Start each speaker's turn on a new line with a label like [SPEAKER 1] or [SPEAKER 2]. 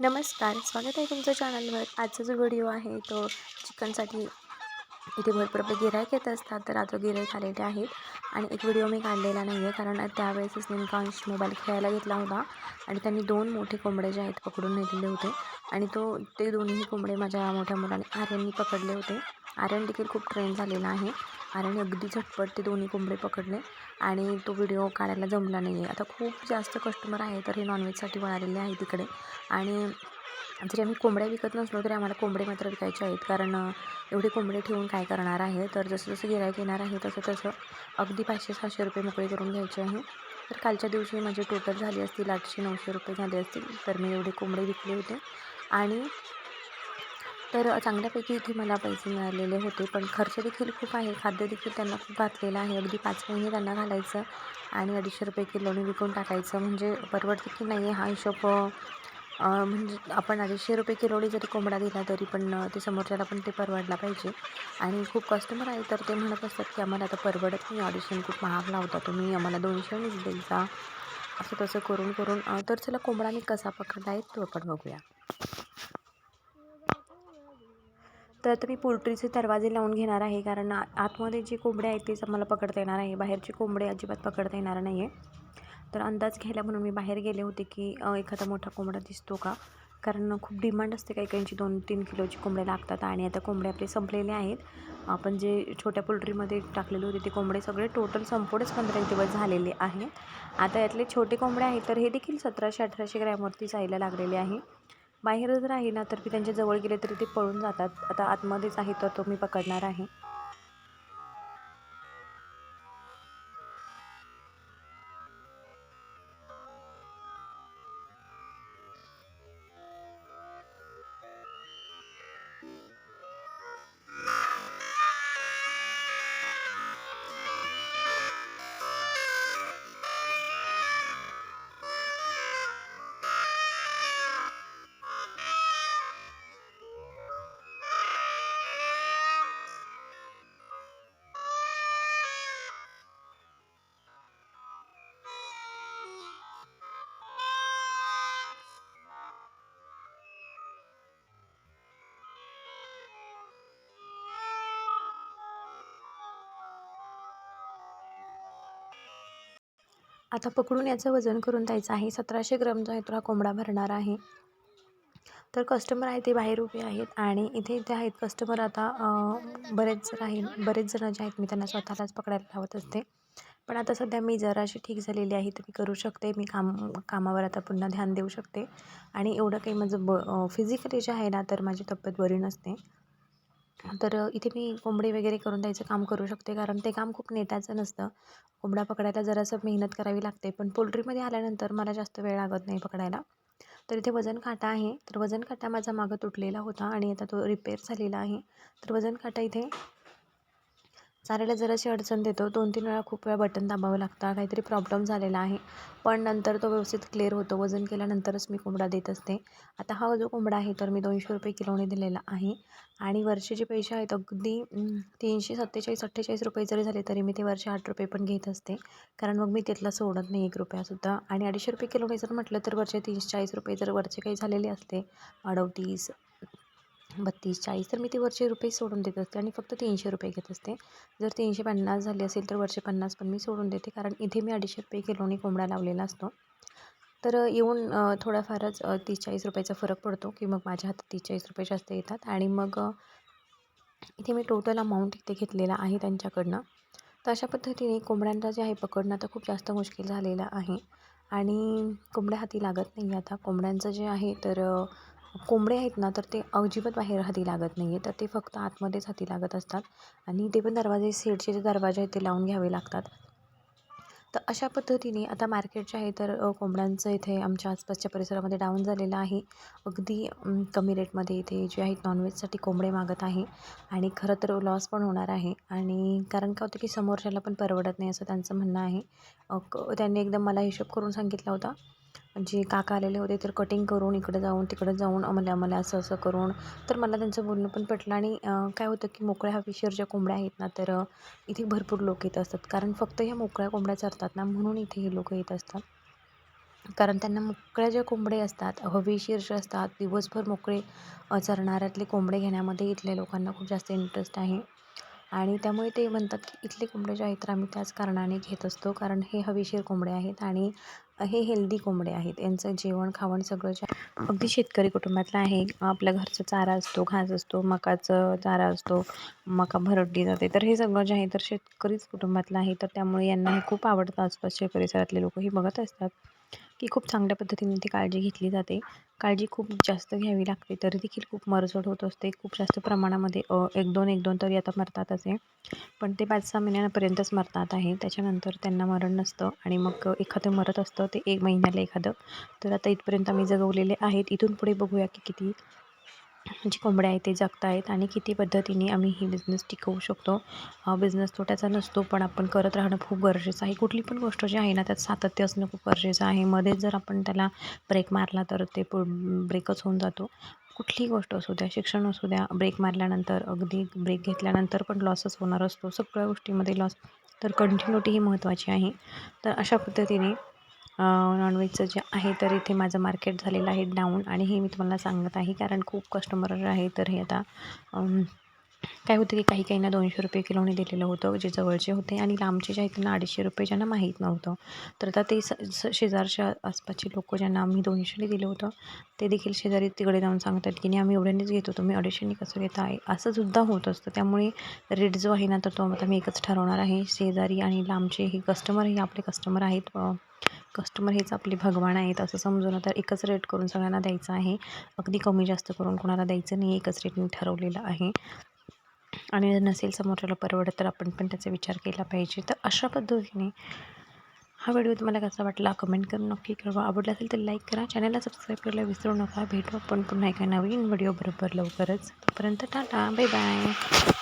[SPEAKER 1] नमस्कार स्वागत आहे तुमचं चॅनलवर. आजचा जो व्हिडिओ आहे तो चिकनसाठी इथे भरपूर गिरायक येत असतात तर आता गिरायक आलेले आहेत. आणि एक व्हिडिओ मी काढलेला नाही आहे कारण त्यावेळेसच नेमका अंश मोबाईल खेळायला घेतला होता. आणि त्यांनी दोन मोठे कोंबडे जे आहेत पकडून नेलेले होते. आणि तो ते दोन्ही कोंबडे माझ्या मोठ्या मुलाने आर्यननी पकडले होते. आर्यन देखील खूप ट्रेन झालेला आहे. आणि अगदी झटपट ते दोन्ही कोंबडे पकडले आणि तो व्हिडिओ काढायला जमला नाही आहे. आता खूप जास्त कस्टमर आहे तर हे नॉनव्हेजसाठी वळालेले आहे तिकडे. आणि जरी आम्ही कोंबड्या विकत नसलो तरी आम्हाला कोंबडे मात्र विकायचे आहेत. कारण एवढे कोंबडे ठेवून काय करणार आहे? तर जसं जसं गिरायक येणार आहे तसं तसं अगदी पाचशे सहाशे रुपये मोकळे करून घ्यायचे आहे. तर कालच्या दिवशी माझे टोटल झाले असतील आठशे नऊशे रुपये झाले असतील. तर मी एवढे कोंबडे विकले होते. आणि तर चांगल्यापैकी इथे मला पैसे मिळालेले होते. पण खर्च देखील खूप आहे. खाद्य देखील त्यांना खूप घातलेलं आहे. अगदी पाच महिने त्यांना घालायचं आणि अडीचशे रुपये किलोने विकून टाकायचं. म्हणजे परवडते की नाही हा हिशोब म्हणजे आपण अडीचशे रुपये किलोनी जरी कोंबडा दिला तरी पण ते समोरच्याला पण ते परवडला पाहिजे. आणि खूप कस्टमर आहे तर ते म्हणत असतात की आम्हाला आता परवडत नाही. ऑडिशन खूप महाग लावता तुम्ही. आम्हाला दोनशेनेच द्यायचा. असं तसं करून करून तर चला कोंबडा मी कसा पकडला आहे तो आपण बघूया. तर आता मी पोल्ट्रीचे दरवाजे लावून घेणार आहे कारण आतमध्ये जे कोंबड्या आहेत तेच आम्हाला पकडता येणार आहे बाहेरचे कोंबडे अजिबात पकडता येणार नाही आहे तर अंदाज घ्यायला म्हणून मी बाहेर गेले होते की एखादा मोठा कोंबडा दिसतो का? कारण खूप डिमांड असते काही काहींची. दोन तीन किलोची कोंबड्या लागतात आणि आता कोंबडे आपले संपलेले आहेत. आपण जे छोट्या पोल्ट्रीमध्ये टाकलेले होते ते कोंबडे सगळे टोटल संपूर्णच पंधरा दिवस झालेले आहे आता यातले छोटे कोंबडे आहेत तर हे देखील सतराशे अठराशे ग्रॅमवरती जायला लागलेले आहे. बाहेर जर आहे ना तर मी त्यांच्या जवळ गेले तरी ते पळून जातात. आता आतमध्येच आहे तर तो मी पकडणार आहे. आता पकडून याचं वजन करून द्यायचं आहे. सतराशे ग्रॅमचा आहे तो हा कोंबडा भरणार आहे. तर कस्टमर आहे ते बाहेर उभे आहेत आणि इथे इथे आहेत कस्टमर आता बरेच जण आहेत बरेच जण जे आहेत मी त्यांना स्वतःलाच पकडायला लावत असते. पण आता सध्या मी जराशी ठीक झालेली आहे तर मी करू शकते. मी काम कामावर आता पुन्हा ध्यान देऊ शकते. आणि एवढं काही माझं ब फिजिकली जे आहे ना तर माझी तब्येत बरी नसते. तर इथे मी कोंबडी वगैरे करून द्यायचं काम करू शकते. कारण ते काम खूप नेटाचं नसतं. कोंबडा पकडायला जरासं मेहनत करावी लागते. पण पोल्ट्रीमध्ये आल्यानंतर मला जास्त वेळ लागत नाही पकडायला. तर इथे वजन काटा आहे. तर वजन काटा माझा मागं तुटलेला होता आणि आता तो रिपेअर झालेला आहे. तर वजन काटा इथे चालायला जराशी अडचण देतो. दोन तीन वेळा खूप वेळा बटन दाबावं लागतं. काहीतरी प्रॉब्लेम झालेला आहे. पण नंतर तो व्यवस्थित क्लिअर होतो. वजन केल्यानंतरच मी कोंबडा देत असते. आता हा जो कोंबडा आहे तर मी दोनशे रुपये किलोने दिलेला आहे. आणि वर्षे जे पैसे आहेत. अगदी तीनशे सत्तेचाळीस अठ्ठेचाळीस रुपये जरी झाले तरी मी ते वर्षे आठ रुपये पण घेत असते. कारण मग मी तिथला सोडत नाही एक रुपयासुद्धा आणि अडीचशे रुपये किलोने जर म्हटलं तर वरचे तीनशे चाळीस रुपये जर वरचे काही झालेले असते अडवतीस बत्तीस चाळीस तर मी ते वरचे रुपये सोडून देत असते आणि फक्त तीनशे रुपये घेत असते. जर तीनशे पन्नास झाले असेल तर वरचे पन्नास पण मी सोडून देते कारण इथे मी अडीचशे रुपये किलोने कोंबडा लावलेला असतो. तर येऊन थोडाफारच तीस चाळीस रुपयाचा फरक पडतो की मग माझ्या हातात तीस चाळीस रुपये जास्त येतात आणि मग इथे मी टोटल अमाऊंट इथे घेतलेला आहे त्यांच्याकडनं. तर अशा पद्धतीने कोंबड्यांचा जे आहे पकडणं तर खूप जास्त मुश्किल झालेलं आहे. आणि कोंबड्या हाती लागत नाही आता. कोंबड्यांचं जे आहे तर कोंबडे आहेत ना तर ते अजिबात बाहेर हाती लागत नाही आहे तर ते फक्त आतमध्येच हाती लागत असतात. आणि ते पण दरवाजे सेडचे जे दरवाजे आहेत ते लावून घ्यावे लागतात. तर अशा पद्धतीने आता मार्केट जे आहे तर कोंबड्यांचं इथे आमच्या आसपासच्या परिसरामध्ये डाऊन झालेलं आहे. अगदी कमी रेटमध्ये इथे जे आहेत नॉनव्हेजसाठी कोंबडे मागत आहे. आणि खरं तर लॉस पण होणार आहे. आणि कारण काय होतं की समोरच्याला पण परवडत नाही असं त्यांचं म्हणणं आहे. त्यांनी एकदम मला हिशोब करून सांगितला होता. जे काका आलेले होते तर कटिंग करून इकडं जाऊन तिकडं जाऊन आम्हाला आम्हाला असं असं करून. तर मला त्यांचं बोलणं पण पटलं आणि काय होतं की मोकळ्या हवेशीर ज्या कोंबड्या आहेत ना तर इथे भरपूर लोक येत असतात. कारण फक्त ह्या मोकळ्या कोंबड्या चरतात ना म्हणून इथे हे लोक येत असतात. कारण त्यांना मोकळ्या ज्या कोंबडे असतात हवेशीर जे असतात दिवसभर मोकळे चरणाऱ्यातले कोंबडे घेण्यामध्ये इथल्या लोकांना खूप जास्त इंटरेस्ट आहे. आणि त्यामुळे ते म्हणतात की इथले कोंबडे जे आहेत तर आम्ही त्याच कारणाने घेत असतो. कारण हे हवेशीर कोंबडे आहेत आणि हे हेल्दी कोंबडे आहेत. यांचं जेवण खावण सगळं जे अगदी शेतकरी कुटुंबातलं आहे. आपल्या घरचा चारा असतो घास असतो मकाचं चारा असतो मका भरडली जाते. तर हे सगळं जे आहे तर शेतकरीच कुटुंबातलं आहे. तर त्यामुळे यांना हे खूप आवडतं. आसपासच्या परिसरातले लोक ही बघत असतात. की खूप चांगल्या पद्धतीने ती काळजी घेतली जाते. काळजी खूप जास्त घ्यावी लागते तरी देखील खूप मरझड होत असते. खूप जास्त प्रमाणामध्ये एक दोन एक दोन तरी आता मरतातच आहे. पण ते पाच सहा महिन्यांपर्यंतच मरतात आहे. त्याच्यानंतर त्यांना मरण नसतं आणि मग एखादं मरत असतं ते एक महिन्याला एखादं. तर आता इथपर्यंत आम्ही जगवलेले आहेत. इथून पुढे बघूया की किती जे कोंबड्या आहेत ते जगत आहेत आणि किती पद्धतीने आम्ही ही बिझनेस टिकवू शकतो. बिझनेस तोट्याचा नसतो पण आपण करत राहणं खूप गरजेचं आहे. कुठली पण गोष्ट जी आहे ना त्यात सातत्य असणं खूप गरजेचं आहे. मध्येच जर आपण त्याला ब्रेक मारला तर ते पु ब्रेकच होऊन जातो. कुठलीही गोष्ट असू द्या शिक्षण असू द्या ब्रेक मारल्यानंतर अगदी ब्रेक घेतल्यानंतर पण लॉसच होणार असतो. सगळ्या गोष्टीमध्ये लॉस तर कंटिन्युटी ही महत्त्वाची आहे. तर अशा पद्धतीने नॉनव्हेजचं जे आहे तर इथे माझं मार्केट झालेलं आहे डाऊन आणि हे मी तुम्हाला सांगत आहे कारण खूप कस्टमर आहे तर हे आता काय होतं की काही काहींना दोनशे रुपये किलोने दिलेलं होतं जे जवळचे होते. आणि लांबचे जे आहेत त्यांना अडीचशे रुपये ज्यांना माहीत नव्हतं. तर आता ते स शेजारच्या आसपासचे लोक ज्यांना आम्ही दोनशेने दिलं होतं ते देखील शेजारी तिकडे जाऊन सांगतात की नाही आम्ही एवढ्यानेच घेतो तुम्ही अडीचशेने कसं घेता? आहे असं सुद्धा होत असतं. त्यामुळे रेट जो आहे ना तर तो आता मी एकच ठरवणार आहे. शेजारी आणि लांबचे हे कस्टमर हे आपले कस्टमर आहेत. कस्टमर हेच आपले भगवान आहेत असं समजून तर एकच रेट करून सगळ्यांना द्यायचं आहे. अगदी कमी जास्त करून कोणाला द्यायचं नाही एकच रेट मी ठरवलेलं आहे. आणि जर नसेल समोरच्याला परवडत तर आपण पण त्याचा विचार केला पाहिजे. तर अशा पद्धतीने हा व्हिडिओ तुम्हाला कसा वाटला कमेंट करून नक्की कळवा. आवडला असेल तर लाईक करा. चॅनलला सबस्क्राईब करायला विसरू नका. भेटू आपण पुन्हा एका नवीन व्हिडिओ बरोबर लवकरच. तोपर्यंत टाटा. Bye bye